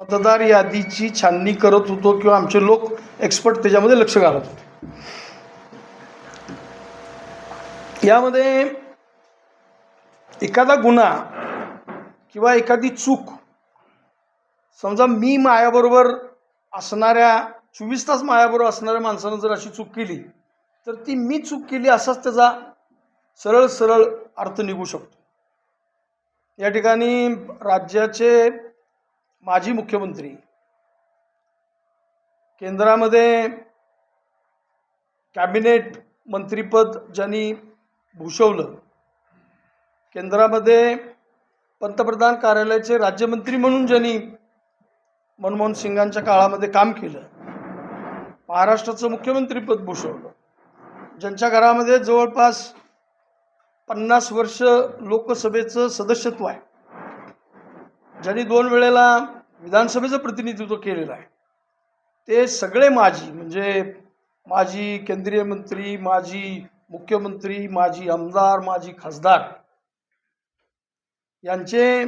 मतदार यादीची छाननी करत होतो किंवा आमचे लोक एक्सपर्ट त्याच्यामध्ये लक्ष घालत होते. यामध्ये एखादा गुन्हा किंवा एखादी चूक समजा मी मायाबरोबर असणाऱ्या चोवीस तास मायाबरोबर असणाऱ्या माणसानं जर अशी चूक केली तर ती मी चूक केली असाच त्याचा सरळ सरळ अर्थ निघू शकतो. या ठिकाणी राज्याचे माजी मुख्यमंत्री. केंद्रामध्ये कॅबिनेट मंत्रीपद ज्यांनी भूषवलं केंद्रामध्ये पंतप्रधान कार्यालयाचे राज्यमंत्री म्हणून ज्यांनी मनमोहन सिंगांच्या काळामध्ये काम केलं महाराष्ट्राचं मुख्यमंत्रीपद भूषवलं. ज्यांच्या घरामध्ये जवळपास पन्नास वर्ष लोकसभेचं सदस्यत्व आहे. ज्यांनी दोन वेळेला विधानसभेचं प्रतिनिधित्व केलेलं आहे. ते सगळे माजी म्हणजे माजी केंद्रीय मंत्री माजी मुख्यमंत्री माजी आमदार माजी खासदार यांचे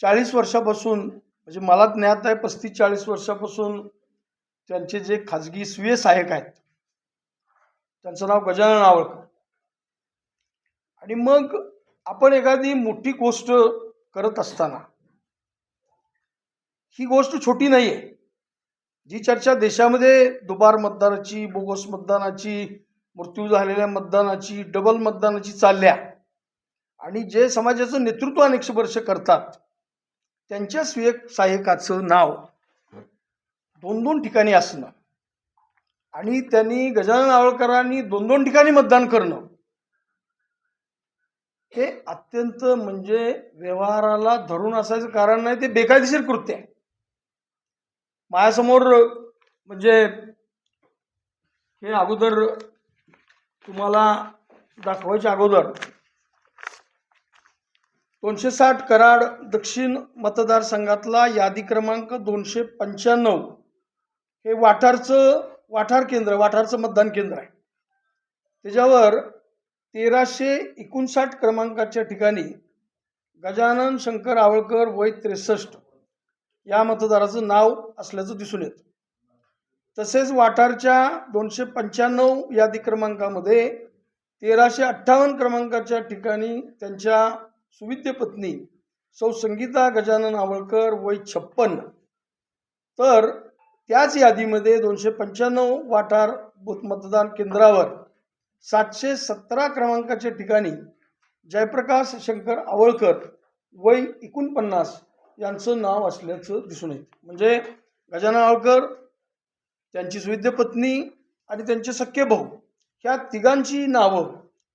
चाळीस वर्षापासून म्हणजे मला ज्ञात आहे पस्तीस चाळीस वर्षापासून त्यांचे जे खाजगी स्वीय सहाय्यक आहेत त्यांचं नाव गजानन आवळकर. आणि मग आपण एखादी मोठी गोष्ट करत असताना ही गोष्ट छोटी नाही आहे जी चर्चा देशामध्ये दुबार मतदानाची बोगस मतदानाची मृत्यू झालेल्या मतदानाची डबल मतदानाची चालल्या आणि जे समाजाचं नेतृत्व अनेक वर्ष करतात त्यांच्या स्वीय सहाय्यकाचं नाव दोन दोन ठिकाणी असणं आणि त्यांनी गजानन आवळकरांनी दोन दोन ठिकाणी मतदान करणं हे अत्यंत म्हणजे व्यवहाराला धरून असायचं कारण नाही ते बेकायदेशीर कृत्य आहे. माझ्यासमोर म्हणजे हे अगोदर तुम्हाला दाखवायच्या अगोदर दोनशे साठ कराड दक्षिण मतदारसंघातला यादी क्रमांक दोनशे पंच्याण्णव हे वाठारचं वाठार केंद्र वाठारचं मतदान केंद्र आहे. त्याच्यावर तेराशे एकोणसाठ क्रमांकाच्या ठिकाणी गजानन शंकर आवळकर वय त्रेसष्ट या मतदाराचं नाव असल्याचं दिसून येतं. तसेच वाठारच्या दोनशे पंच्याण्णव यादी क्रमांकामध्ये तेराशे अठ्ठावन्न क्रमांकाच्या ठिकाणी त्यांच्या सुविद्य पत्नी सौ संगीता गजानन आवळकर वय छप्पन्न तर त्याच यादीमध्ये दोनशे पंच्याण्णव वाठार बूथ मतदान केंद्रावर सातशे सतरा क्रमांकाच्या ठिकाणी जयप्रकाश शंकर आवळकर वय एकोणपन्नास यांचं नाव असल्याचं दिसून येतं. म्हणजे गजानन आवळकर त्यांची सुविद्य पत्नी आणि त्यांचे सख्खे भाऊ ह्या तिघांची नावं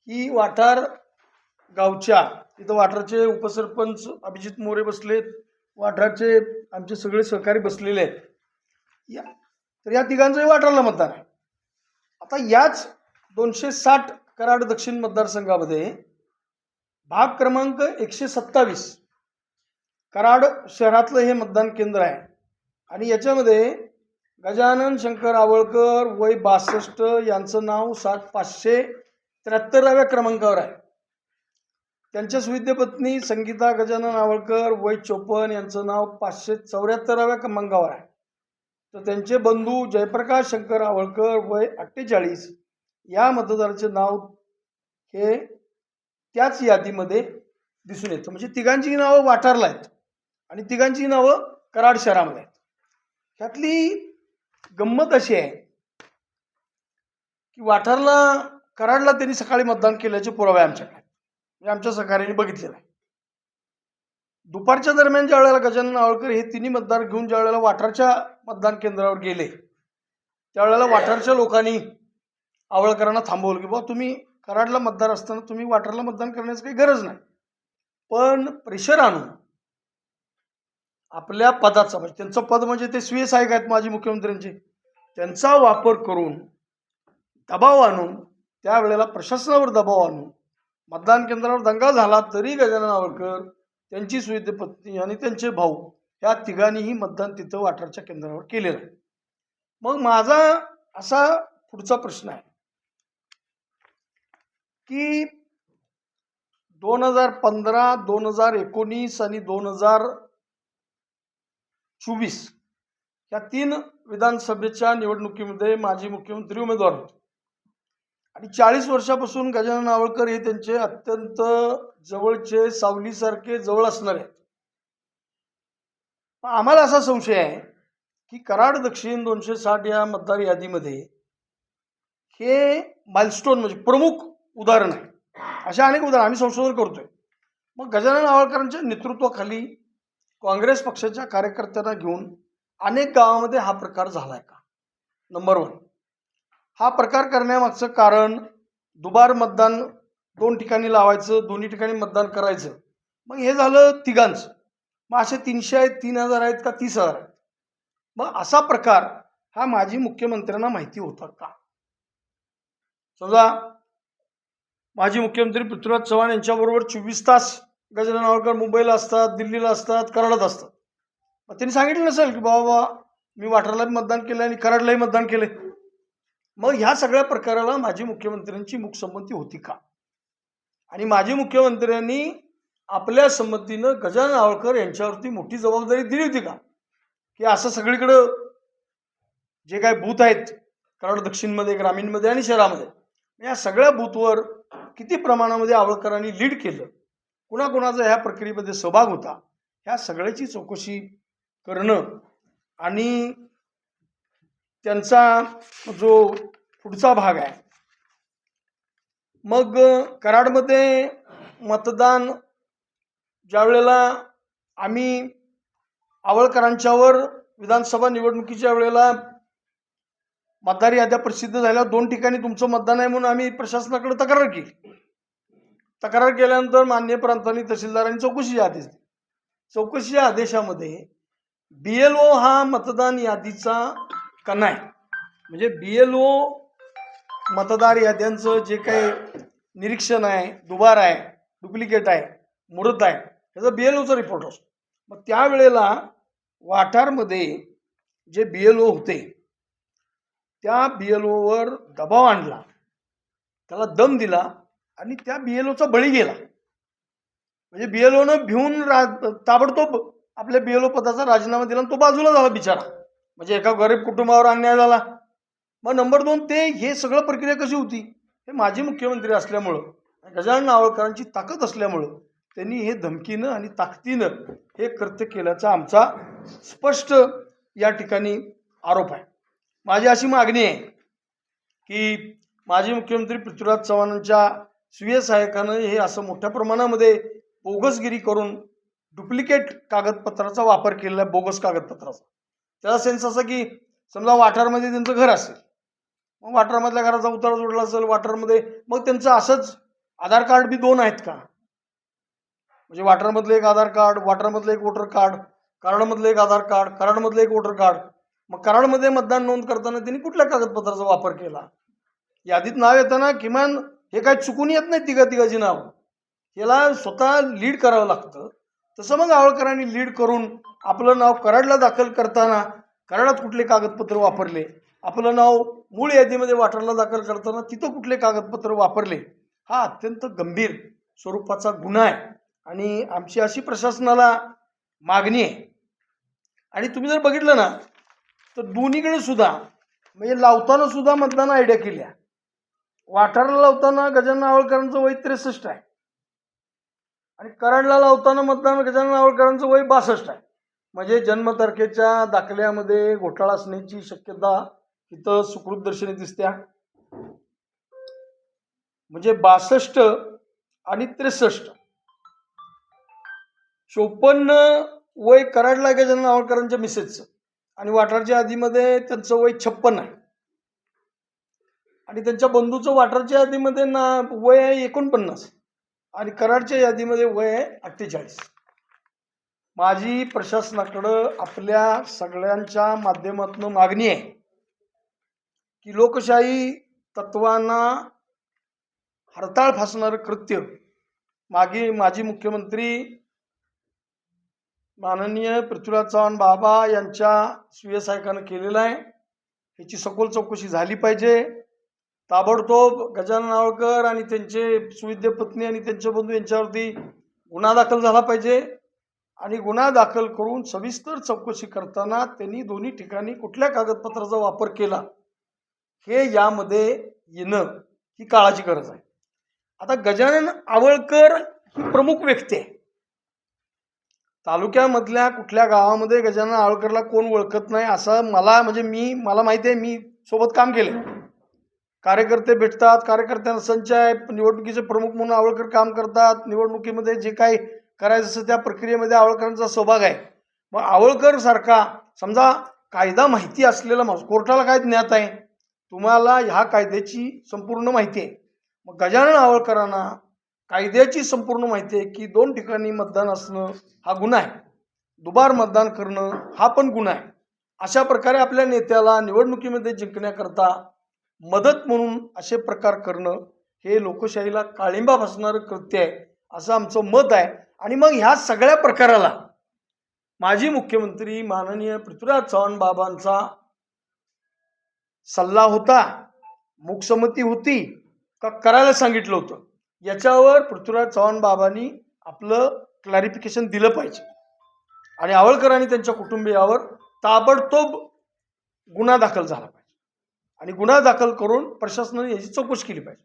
ही वाठार गावच्या इथं वाठारचे उपसरपंच अभिजित मोरे बसलेत वाठारचे आमचे सगळे सहकारी बसलेले आहेत. या तर या तिघांचंही वाठारला मतदान आहे. आता याच दोनशे साठ कराड दक्षिण मतदारसंघामध्ये भाग क्रमांक एकशे सत्तावीस कराड शहरातलं हे मतदान केंद्र आहे. आणि याच्यामध्ये गजानन शंकर आवळकर वय बासष्ट यांचं नाव सात पाचशे त्र्याहत्तराव्या क्रमांकावर आहे. त्यांच्या सुविद्यपत्नी संगीता गजानन आवळकर वय चोपन यांचं नाव पाचशे चौऱ्याहत्तराव्या क्रमांकावर आहे. तर त्यांचे बंधू जयप्रकाश शंकर आवळकर वय अठ्ठेचाळीस या मतदाराचे नाव हे त्याच यादीमध्ये दिसून येतं. म्हणजे तिघांची नावं वाटारला आहेत. आणि तिघांची नावं कराड शहरामध्ये आहेत. ह्यातली गंमत अशी आहे की वाठारला कराडला त्यांनी सकाळी मतदान केल्याचे पुरावे आमच्याकडे म्हणजे आमच्या सहकार्याने बघितलेलं आहे. दुपारच्या दरम्यान ज्या वेळेला गजानन आवळकर हे तिन्ही मतदार घेऊन ज्या वेळेला वाठारच्या मतदान केंद्रावर गेले त्यावेळेला वाठारच्या लोकांनी आवळकरांना थांबवलं की बाबा तुम्ही कराडला मतदार असताना तुम्ही वाठारला मतदान करण्याची काही गरज नाही. पण प्रेशर आणून आपल्या पदाचा म्हणजे त्यांचं पद म्हणजे ते स्वीय सहाय्यक आहेत माजी मुख्यमंत्र्यांचे. त्यांचा वापर करून दबाव आणून त्यावेळेला प्रशासनावर दबाव आणून मतदान केंद्रावर दंगा झाला तरी गजानन आवळकर त्यांची सुविध पत्नी आणि त्यांचे भाऊ ह्या तिघांनीही मतदान तिथं वाठारच्या केंद्रावर केलेलं आहे. मग माझा असा पुढचा प्रश्न आहे की दोन हजार पंधरा दोन हजार एकोणीस आणि दोन हजार चोवीस. या तीन विधानसभेच्या निवडणुकीमध्ये माजी मुख्यमंत्री उमेदवार होते. आणि चाळीस वर्षापासून गजानन आवळकर हे त्यांचे अत्यंत जवळचे सावलीसारखे जवळ असणारे आहेत. आम्हाला असा संशय आहे की कराड दक्षिण दोनशे साठ या मतदार यादीमध्ये हे माइलस्टोन म्हणजे प्रमुख उदाहरण आहे. अशा अनेक उदाहरण आम्ही संशोधन करतोय. मग गजानन आवळकरांच्या नेतृत्वाखाली काँग्रेस पक्षाच्या कार्यकर्त्यांना घेऊन अनेक गावामध्ये हा प्रकार झालाय का? नंबर वन हा प्रकार करण्यामागचं कारण दुबार मतदान दोन ठिकाणी लावायचं दोन्ही ठिकाणी मतदान करायचं. मग हे झालं तिघांचं. मग असे तीनशे आहेत तीन हजार आहेत का तीस हजार आहेत? मग असा प्रकार हा माजी मुख्यमंत्र्यांना माहिती होता का? समजा माजी मुख्यमंत्री पृथ्वीराज चव्हाण यांच्याबरोबर चोवीस तास गजानन आवळकर मुंबईला असतात दिल्लीला असतात कराडात असतात. मग त्यांनी सांगितलं नसेल की बाबा मी वाठारला मतदान केलं आणि कराडलाही मतदान केले मग ह्या सगळ्या प्रकाराला माजी मुख्यमंत्र्यांची मुखसंमती होती का? आणि माजी मुख्यमंत्र्यांनी आपल्या संमतीनं गजानन आवळकर यांच्यावरती मोठी जबाबदारी दिली होती का? की असं सगळीकडं जे काय बूथ आहेत कराड दक्षिणमध्ये ग्रामीणमध्ये आणि शहरामध्ये या सगळ्या बूथवर किती प्रमाणामध्ये आवळकरांनी लीड केलं? कुणाकुणाचा ह्या प्रक्रियेमध्ये सहभाग होता ह्या सगळ्याची चौकशी करणं आणि त्यांचा जो पुढचा भाग आहे मग कराडमध्ये मतदान ज्या वेळेला आम्ही आवळकरांच्यावर विधानसभा निवडणुकीच्या वेळेला मतदार याद्या प्रसिद्ध झाल्या दोन ठिकाणी तुमचं मतदान आहे म्हणून आम्ही प्रशासनाकडे तक्रार केली. तक्रार केल्यानंतर मान्य प्रांतांनी तहसीलदारांनी चौकशीचे आदेश दिले. चौकशीच्या आदेशामध्ये बी एल ओ हा मतदान यादीचा कणा आहे म्हणजे बी एल ओ मतदार याद्यांचं जे काही निरीक्षण आहे दुबार आहे डुप्लिकेट आहे मुदत आहे त्याचा बी एल ओचा रिपोर्ट असतो. मग त्यावेळेला वाठारमध्ये जे बी एल ओ होते त्या बी एल ओवर दबाव आणला. त्याला दम दिला. आणि त्या बी एल ओचा बळी गेला. म्हणजे बी एल ओनं भिवून रा ताबडतोब आपल्या बी एल ओ पदाचा राजीनामा दिला आणि तो बाजूला झाला बिचारा. म्हणजे एका गरीब कुटुंबावर अन्याय झाला. मग नंबर दोन ते हे सगळं प्रक्रिया कशी होती? हे माजी मुख्यमंत्री असल्यामुळं गजानन नावळकरांची ताकद असल्यामुळं त्यांनी हे धमकीनं आणि ताकदीनं हे कृत्य केल्याचा आमचा स्पष्ट या ठिकाणी आरोप आहे. माझी अशी मागणी आहे की माजी मुख्यमंत्री पृथ्वीराज चव्हाणांच्या स्वीय सहाय्यकानं हे असं मोठ्या प्रमाणामध्ये बोगसगिरी करून डुप्लिकेट कागदपत्राचा वापर केलेला आहे बोगस कागदपत्राचा. त्याचा सेन्स असा की समजा वाठारमध्ये त्यांचं घर असेल मग वाठारमधल्या घराचा उतारा जोडला असेल वाठारमध्ये मग त्यांचं असंच आधार कार्ड बी दोन आहेत का? म्हणजे वाठारमधलं एक आधार कार्ड वाठारमधलं एक वोटर कार्ड कराडमधलं एक आधार कार्ड कराडमधलं एक वोटर कार्ड. मग कराडमध्ये मतदान नोंद करताना त्यांनी कुठल्या कागदपत्राचा वापर केला? यादीत नाव येताना किमान हे काय चुकून येत नाही तिघा तिघाची नाव याला स्वतः लीड करावं लागतं. तसं मग आवळकरांनी लीड करून आपलं नाव कराडला दाखल करताना कराडात कुठले कागदपत्र वापरले? आपलं नाव मूळ यादीमध्ये वाठारला दाखल करताना तिथं कुठले कागदपत्र वापरले? हा अत्यंत गंभीर स्वरूपाचा गुन्हा आहे. आणि आमची अशी प्रशासनाला मागणी आहे. आणि तुम्ही जर बघितलं ना तर दोन्हीकडे सुद्धा म्हणजे लावताना सुद्धा मतदान आयडिया केल्या. वाठारला लावताना गजानन आवळकरांचं वय त्रेसष्ट आहे. आणि कराडला लावताना मतदान गजानन आवळकरांचं वय बासष्ट आहे. म्हणजे जन्मतारखेच्या दाखल्यामध्ये घोटाळा असण्याची शक्यता इथं सुकृत दर्शनी दिसत्या म्हणजे बासष्ट आणि त्रेसष्ट. चोपन्न वय कराडला गजानन आवळकरांच्या मिसेसचं. आणि वाठारच्या आधीमध्ये त्यांचं वय छप्पन आहे. आणि त्यांच्या बंधूचं वाटरच्या यादीमध्ये ना वय आहे एकोणपन्नास. आणि कराडच्या यादीमध्ये वय आहे अठ्ठेचाळीस. माझी प्रशासनाकडं आपल्या सगळ्यांच्या माध्यमातून मागणी आहे की लोकशाही तत्वांना हरताळ फासणारं कृत्य मागे माजी मुख्यमंत्री माननीय पृथ्वीराज चव्हाण बाबा यांच्या सुयसायकानं केलेलं आहे. ह्याची सखोल चौकशी झाली पाहिजे. ताबडतोब गजानन नावळकर आणि त्यांचे सुविद्य पत्नी आणि त्यांचे बंधू यांच्यावरती गुन्हा दाखल झाला पाहिजे. आणि गुन्हा दाखल करून सविस्तर चौकशी करताना त्यांनी दोन्ही ठिकाणी कुठल्या कागदपत्राचा वापर केला हे यामध्ये येणं ही काळाची गरज आहे. आता गजानन आवळकर ही प्रमुख व्यक्ती आहे. तालुक्यामधल्या कुठल्या गावामध्ये गजानन आवळकरला कोण ओळखत नाही असं मला म्हणजे मी मला माहिती आहे मी सोबत काम केलं कार्यकर्ते भेटतात कार्यकर्त्यांना संच आहे निवडणुकीचे प्रमुख म्हणून आवळकर काम करतात निवडणुकीमध्ये जे काही करायचं असतं त्या प्रक्रियेमध्ये आवळकरांचा सहभाग आहे. मग आवळकर सारखा समजा कायदा माहिती असलेला माणूस कोर्टाला काय ज्ञात आहे? तुम्हाला ह्या कायद्याची संपूर्ण माहिती आहे. मग गजानन आवळकरांना कायद्याची संपूर्ण माहिती आहे की दोन ठिकाणी मतदान असणं हा गुन्हा आहे. दुबार मतदान करणं हा पण गुन्हा आहे. अशा प्रकारे आपल्या नेत्याला निवडणुकीमध्ये जिंकण्याकरता मदत म्हणून असे प्रकार करणं हे लोकशाहीला काळिंबा बसणारं कृत्य आहे असं आमचं मत आहे. आणि मग ह्या सगळ्या प्रकाराला माजी मुख्यमंत्री माननीय पृथ्वीराज चव्हाण बाबांचा सल्ला होता मूकसंमती होती का करायला सांगितलं होतं? याच्यावर पृथ्वीराज चव्हाण बाबांनी आपलं क्लॅरिफिकेशन दिलं पाहिजे. आणि आवळकरांनी त्यांच्या कुटुंबियावर ताबडतोब गुन्हा दाखल झाला आणि गुन्हा दाखल करून प्रशासनाने याची चौकशी केली पाहिजे.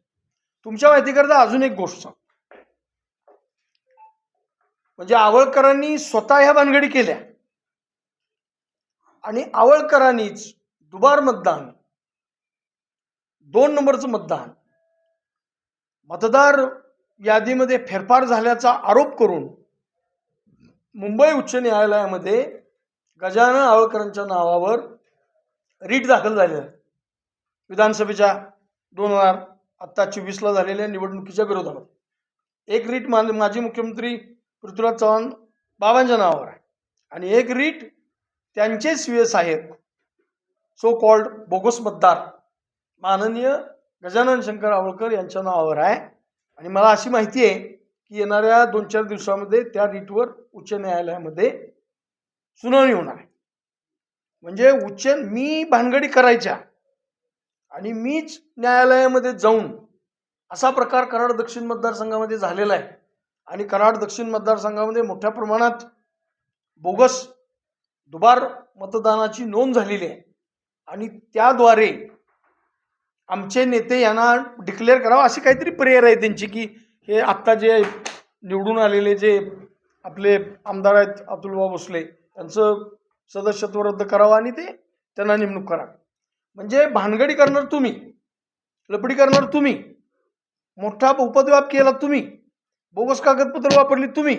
तुमच्या माहितीकरता अजून एक गोष्ट सांग म्हणजे आवळकरांनी स्वतः ह्या भानगडी केल्या. आणि आवळकरांनीच दुबार मतदान दोन नंबरचं मतदान मतदार यादीमध्ये फेरफार झाल्याचा आरोप करून मुंबई उच्च न्यायालयामध्ये गजानन आवळकरांच्या नावावर रीट दाखल झालेलं आहे. विधानसभेच्या दोन हजार आत्ता चोवीसला झालेल्या निवडणुकीच्या विरोधात एक रीट मा माजी मुख्यमंत्री पृथ्वीराज चव्हाण बाबांच्या नावावर आहे. आणि एक रीट त्यांचे एस आहेत सो कॉल्ड बोगस मतदार माननीय गजानन शंकर आवळकर यांच्या नावावर आहे. आणि मला अशी माहिती आहे की येणाऱ्या दोन चार दिवसामध्ये त्या रीटवर उच्च न्यायालयामध्ये सुनावणी होणार आहे. म्हणजे उच्च मी भानगडी करायच्या आणि मीच न्यायालयामध्ये जाऊन असा प्रकार कराड दक्षिण मतदारसंघामध्ये झालेला आहे. आणि कराड दक्षिण मतदारसंघामध्ये मोठ्या प्रमाणात बोगस दुबार मतदानाची नोंद झालेली आहे. आणि त्याद्वारे आमचे नेते यांना डिक्लेअर करावं अशी काहीतरी प्रेयर आहे त्यांची की हे आत्ता जे निवडून आलेले जे आपले आमदार आहेत अतुलबा भोसले त्यांचं सदस्यत्व रद्द करावं आणि ते त्यांना नेमणूक करा म्हणजे भानगडी करणार तुम्ही लपडी करणार तुम्ही मोठा उपद्व्याप केला तुम्ही बोगस कागदपत्र वापरली तुम्ही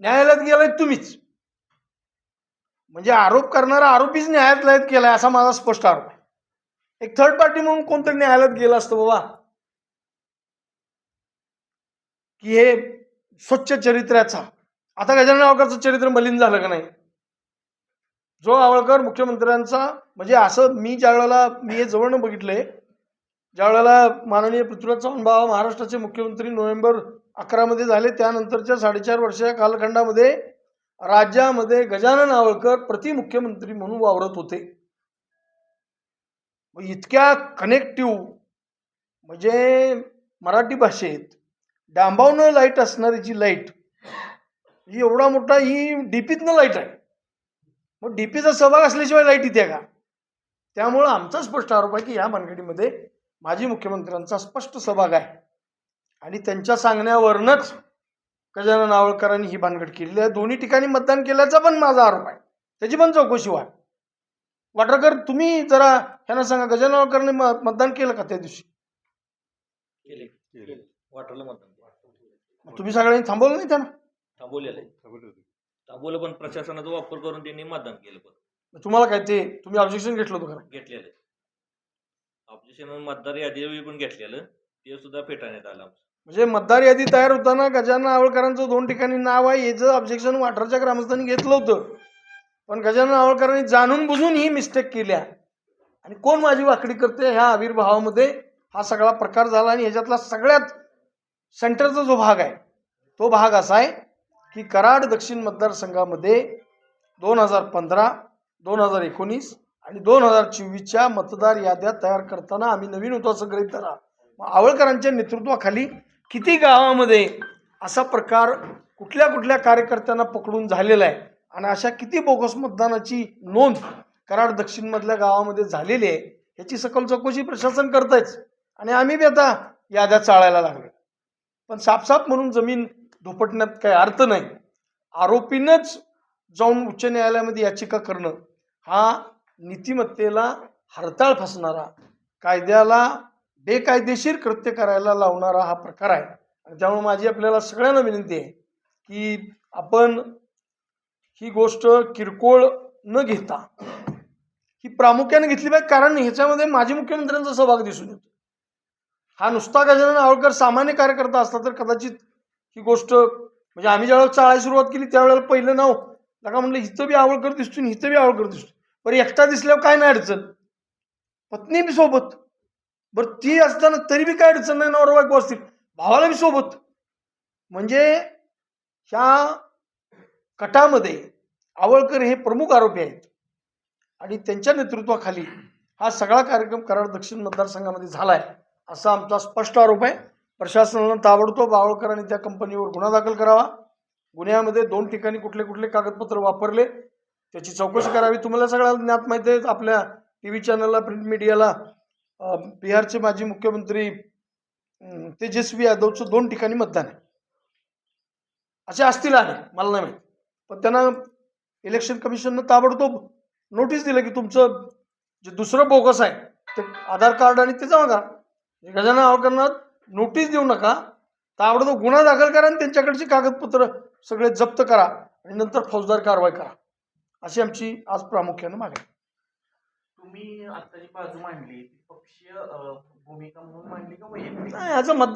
न्यायालयात गेलाय तुम्हीच. म्हणजे आरोप करणारा आरोपीच न्यायालयात केलाय असा माझा स्पष्ट आरोप आहे. एक थर्ड पार्टी म्हणून कोणतरी न्यायालयात गेला असतं बाबा. की हे स्वच्छ चरित्र्याचा आता गजानन आवळकरचं चरित्र मलिन झालं का नाही? जो आवळकर मुख्यमंत्र्यांचा म्हणजे असं मी ज्या वेळेला मी हे जवळनं बघितले ज्या वेळेला माननीय पृथ्वीराज चव्हाण बाबा महाराष्ट्राचे मुख्यमंत्री नोव्हेंबर अकरामध्ये झाले त्यानंतरच्या साडेचार वर्षाच्या कालखंडामध्ये राज्यामध्ये गजानन आवळकर प्रतिमुख्यमंत्री म्हणून वावरत होते. इतक्या कनेक्टिव्ह म्हणजे मराठी भाषेत डांबावनं लाइट असणारी जी लाइट ही एवढा मोठा ही डीपीतनं लाइट आहे. मग डीपीचा सहभाग असल्याशिवाय लाइट येते का? त्यामुळं आमचा स्पष्ट आरोप आहे की ह्या भानगडीमध्ये माजी मुख्यमंत्र्यांचा स्पष्ट सहभाग आहे. आणि त्यांच्या सांगण्यावरनच गजानन आवळकरांनी ही भानगड केलेली आहे. दोन्ही ठिकाणी मतदान केल्याचा पण माझा आरोप आहे. त्याची पण चौकशी व्हा. वाटरकर तुम्ही जरा ह्यांना सांगा गजानन आवळकरांनी मतदान केलं का त्या दिवशी? केले. वाटरला मतदान मग तुम्ही सगळ्यांनी थांबवलं नाही त्यांना? थांबवलेलं आहे थांबवलं पण प्रशासनाचा वापर करून त्यांनी मतदान केलं पण. तुम्हाला काय ते तुम्ही ऑब्जेक्शन घेतलं होतं घेतलेलं ऑब्जेक्शन मतदार यादी पण घेतलेलं ते सुद्धा फेटाळण्यात आलं आमचं. म्हणजे मतदार यादी तयार होताना गजानन आवळकरांचं दोन ठिकाणी नाव आहे याचं ऑब्जेक्शन वाठारच्या ग्रामस्थांनी घेतलं होतं पण गजानन आवळकरांनी जाणून बुजून ही मिस्टेक केल्या. आणि कोण माझी वाकडी करते ह्या आविर्भावामध्ये? हा सगळा प्रकार झाला आणि ह्याच्यातला सगळ्यात सेंटरचा जो भाग आहे तो भाग असा आहे की कराड दक्षिण मतदारसंघामध्ये दोन हजार पंधरा दोन हजार एकोणीस आणि दोन हजार चोवीसच्या मतदार याद्या तयार करताना आम्ही नवीन होतो असं धरा. मग आवळकरांच्या नेतृत्वाखाली किती गावामध्ये असा प्रकार कुठल्या कुठल्या कार्यकर्त्यांना पकडून झालेला आहे? आणि अशा किती बोगस मतदानाची नोंद कराड दक्षिणमधल्या गावामध्ये झालेली आहे ह्याची सकल चौकशी प्रशासन करतायच. आणि आम्ही बी आता याद्या चाळायला लागलो पण सापसाप म्हणून जमीन धोपटण्यात काही अर्थ नाही. आरोपीनंच जाऊन उच्च न्यायालयामध्ये याचिका करणं हा नीतिमत्तेला हरताळ फसणारा कायद्याला बेकायदेशीर कृत्य करायला लावणारा हा प्रकार आहे. आणि त्यामुळे माझी आपल्याला सगळ्यांना विनंती आहे की आपण ही गोष्ट किरकोळ न घेता ही प्रामुख्याने घेतली पाहिजे. कारण ह्याच्यामध्ये माजी मुख्यमंत्र्यांचा सहभाग दिसून येतो. हा नुसता गजानन आवळकर सामान्य कार्यकर्ता असता तर कदाचित ही गोष्ट म्हणजे आम्ही ज्यावेळेला चाळायला सुरुवात केली त्यावेळेला पहिलं नाव नका म्हणलं हिचं बी आवळकर दिसतो हिचं बी आवळकर दिसतो बरं एकटा दिसल्यावर काय नाही अडचण. पत्नी बी सोबत. बरं ती असताना तरी बी काय अडचण नाही नवरा बायको असतील. भावाला बी सोबत. म्हणजे ह्या कटामध्ये आवळकर हे प्रमुख आरोपी आहेत. आणि त्यांच्या नेतृत्वाखाली हा सगळा कार्यक्रम कराड दक्षिण मतदारसंघामध्ये झाला आहे असा आमचा स्पष्ट आरोप आहे. प्रशासनानं ताबडतोब आवळकर आणि त्या कंपनीवर गुन्हा दाखल करावा. गुन्ह्यामध्ये दोन ठिकाणी कुठले कुठले कागदपत्र वापरले त्याची चौकशी करावी. तुम्हाला सगळ्याला ज्ञात माहिती आहे आपल्या टी व्ही चॅनलला प्रिंट मीडियाला बिहारचे माजी मुख्यमंत्री तेजस्वी यादवचं दोन ठिकाणी मतदान आहे. असे असतील आहे मला नाही माहीत. पण त्यांना इलेक्शन कमिशननं ताबडतोब नोटीस दिलं की तुमचं जे दुसरं बोगस आहे ते आधार कार्ड आणि ते जमा करा. गजानन आवळकरांना नोटीस देऊ नका. ताबडतोब गुन्हा दाखल करा आणि त्यांच्याकडची कागदपत्र सगळे जप्त करा आणि नंतर फौजदार कारवाई करा. अशी आमची आज प्रामुख्यानं मागणी. तुम्ही आता जी बाजू मांडली पक्षीय भूमिका म्हणून मांडली का वैयक्तिक? नाही, याचं मतदान